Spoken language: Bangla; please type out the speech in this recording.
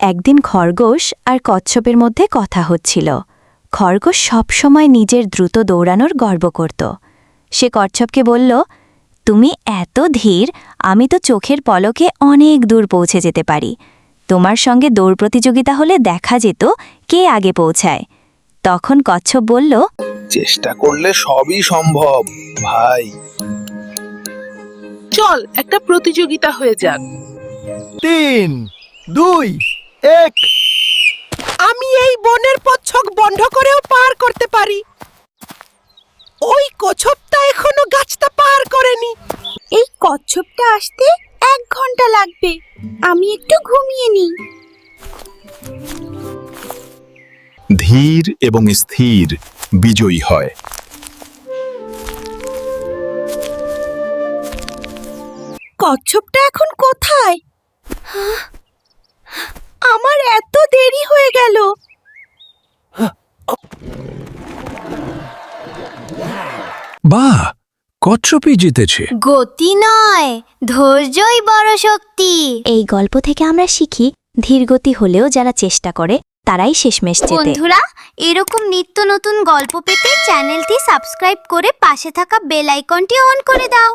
একদিন খরগোশ আর কচ্ছপের মধ্যে কথা হচ্ছিল। খরগোশ সবসময় নিজের দ্রুত দৌড়ানোর গর্ব করত। সে কচ্ছপকে বলল তুমি এত ধীর আমি তো চোখের পলকে অনেক দূর পৌঁছে যেতে পারি। তোমার সঙ্গে দৌড় প্রতিযোগিতা হলে দেখা যেত কে আগে পৌঁছায়। তখন কচ্ছপ বলল চেষ্টা করলে সবই সম্ভব ভাই। চল একটা প্রতিযোগিতা হয়ে যাক। তিন দুই এক। আমি এই বনের পচ্ছক বন্ধ করেও পার করতে পারি। ওই কচ্ছপটা এখনও গাছটা পার করেনি। এই কচ্ছপটা আসতে এক ঘণ্টা লাগবে। আমি একটু ঘুমিয়ে নিই। ধীর এবং স্থির বিজয়ী হয়। কচ্ছপটা এখন কোথায়? আমার এত দেরি হয়ে গেল। বাহ কচ্ছপই জিতেছে। গতি নয় ধৈর্যই বড় শক্তি। এই গল্প থেকে আমরা শিখি ধীরগতি হলেও যারা চেষ্টা করে তারাই শেষমেশ জেতে। বন্ধুরা এরকম নিত্য নতুন গল্প পেতে চ্যানেলটি সাবস্ক্রাইব করে পাশে থাকা বেল আইকনটি অন করে দাও।